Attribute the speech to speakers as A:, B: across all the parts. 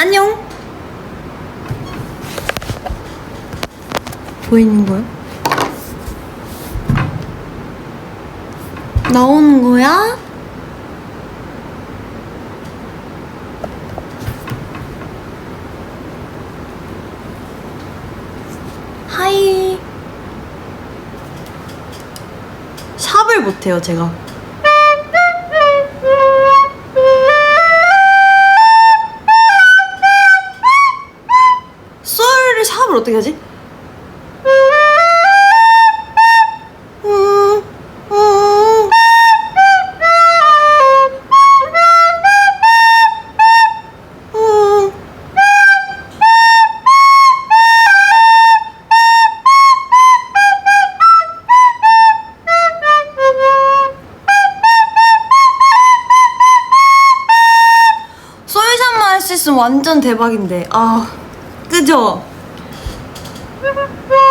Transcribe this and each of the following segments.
A: 안녕. 보이는 거야? 나오는 거야? 하이. 샵을 못해요, 제가. 어떻게 하지? 완전 대박인데 아 그죠? Ah!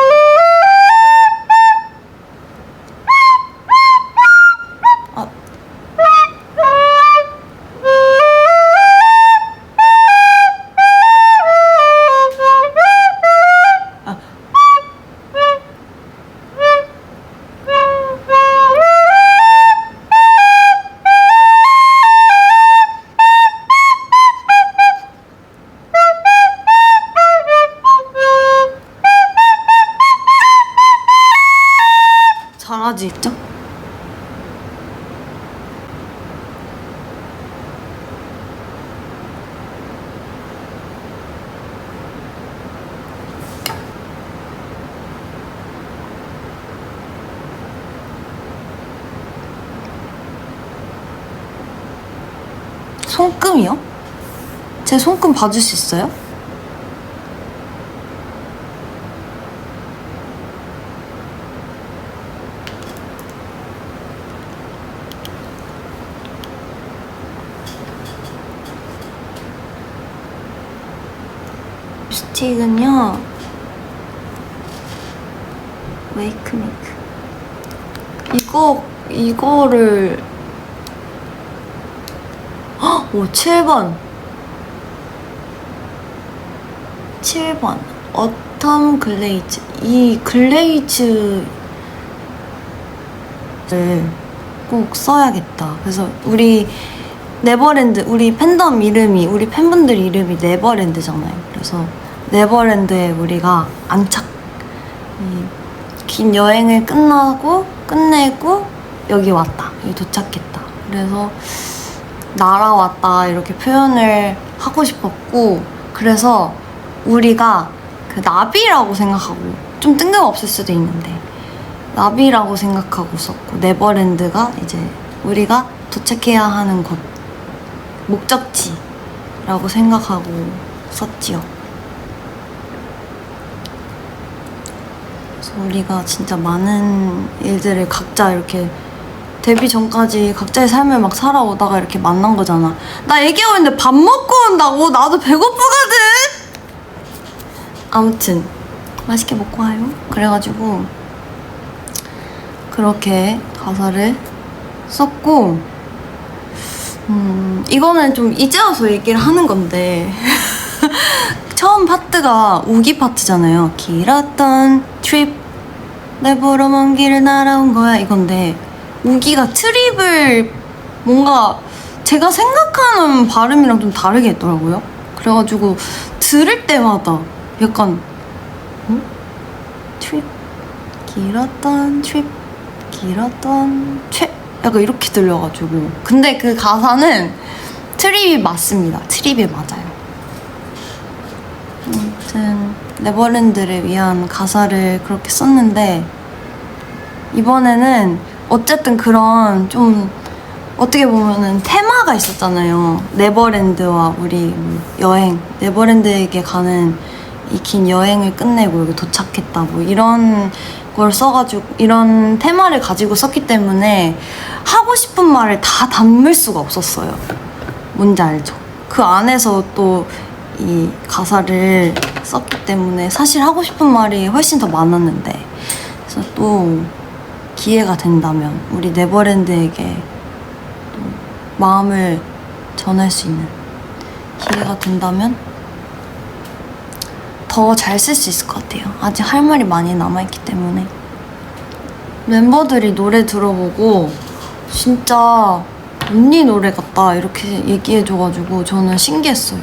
A: 잘하지 있죠? 손금이요? 제 손금 봐줄 수 있어요? 립스틱은요 웨이크메이크 이거 이거를 헉! 오 7번 7번 어텀 글레이즈 이 글레이즈를 꼭 써야겠다 그래서 우리 네버랜드 우리 팬덤 이름이 우리 팬분들 이름이 네버랜드잖아요. 그래서 네버랜드에 우리가 안착 이긴 여행을 끝나고 끝내고 여기 왔다. 여기 도착했다. 그래서 날아왔다 이렇게 표현을 하고 싶었고 그래서 우리가 그 나비라고 생각하고 좀 뜬금없을 수도 있는데 나비라고 생각하고 썼고 네버랜드가 이제 우리가 도착해야 하는 곳 목적지라고 생각하고 썼지요. 그래서 우리가 진짜 많은 일들을 각자 이렇게 데뷔 전까지 각자의 삶을 막 살아오다가 이렇게 만난 거잖아. 나 얘기하고 있는데 밥 먹고 온다고? 나도 배고프거든? 아무튼, 맛있게 먹고 와요. 그래가지고, 그렇게 가사를 썼고, 음, 이거는 좀 이제 와서 얘기를 하는 건데 처음 파트가 우기 파트잖아요. 길었던 트립 내 보러 먼 길을 날아온 거야 이건데. 우기가 트립을 뭔가 제가 생각하는 발음이랑 좀 다르게 했더라고요. 그래가지고 들을 때마다 약간 어? 트립 길었던 트립 길었던 트립 약간 이렇게 들려가지고. 근데 그 가사는 트립이 맞습니다. 트립이 맞아요 아무튼 네버랜드를 위한 가사를 그렇게 썼는데 이번에는 어쨌든 그런 좀 어떻게 보면은 테마가 있었잖아요 네버랜드와 우리 여행 네버랜드에게 가는 이 긴 여행을 끝내고 여기 도착했다 뭐 이런 걸 써가지고 이런 테마를 가지고 썼기 때문에 하고 싶은 말을 다 담을 수가 없었어요. 뭔지 알죠? 그 안에서 또 이 가사를 썼기 때문에 사실 하고 싶은 말이 훨씬 더 많았는데 그래서 또 기회가 된다면 우리 네버랜드에게 또 마음을 전할 수 있는 기회가 된다면 더 잘 쓸 수 있을 것 같아요. 아직 할 말이 많이 남아있기 때문에. 멤버들이 노래 들어보고 진짜 언니 노래 같다 이렇게 얘기해줘가지고 저는 신기했어요.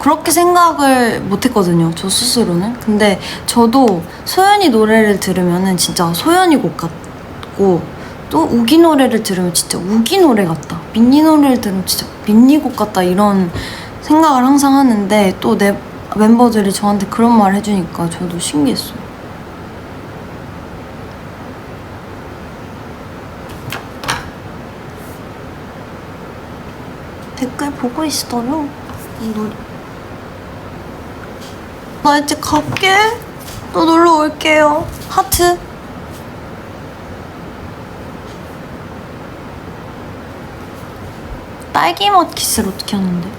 A: 그렇게 생각을 못했거든요. 저 스스로는. 근데 저도 소연이 노래를 들으면은 진짜 소연이 곡 같고 또 우기 노래를 들으면 진짜 우기 노래 같다. 민니 노래를 들으면 진짜 민니 곡 같다 이런 생각을 항상 하는데 또 내 멤버들이 저한테 그런 말 해주니까 저도 신기했어요. 댓글 보고 있어요. 노... 나 이제 갈게. 또 놀러 올게요. 하트. 딸기 맛 키스를 어떻게 하는데?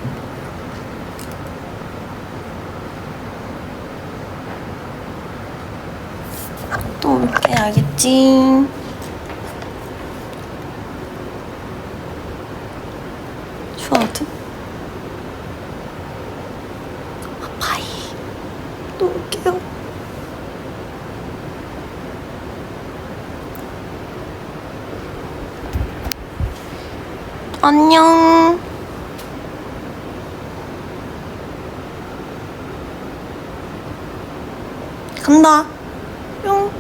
A: 또 올게 알겠지? 슈아트 아파이 또 올게요 안녕. 간다. 뿅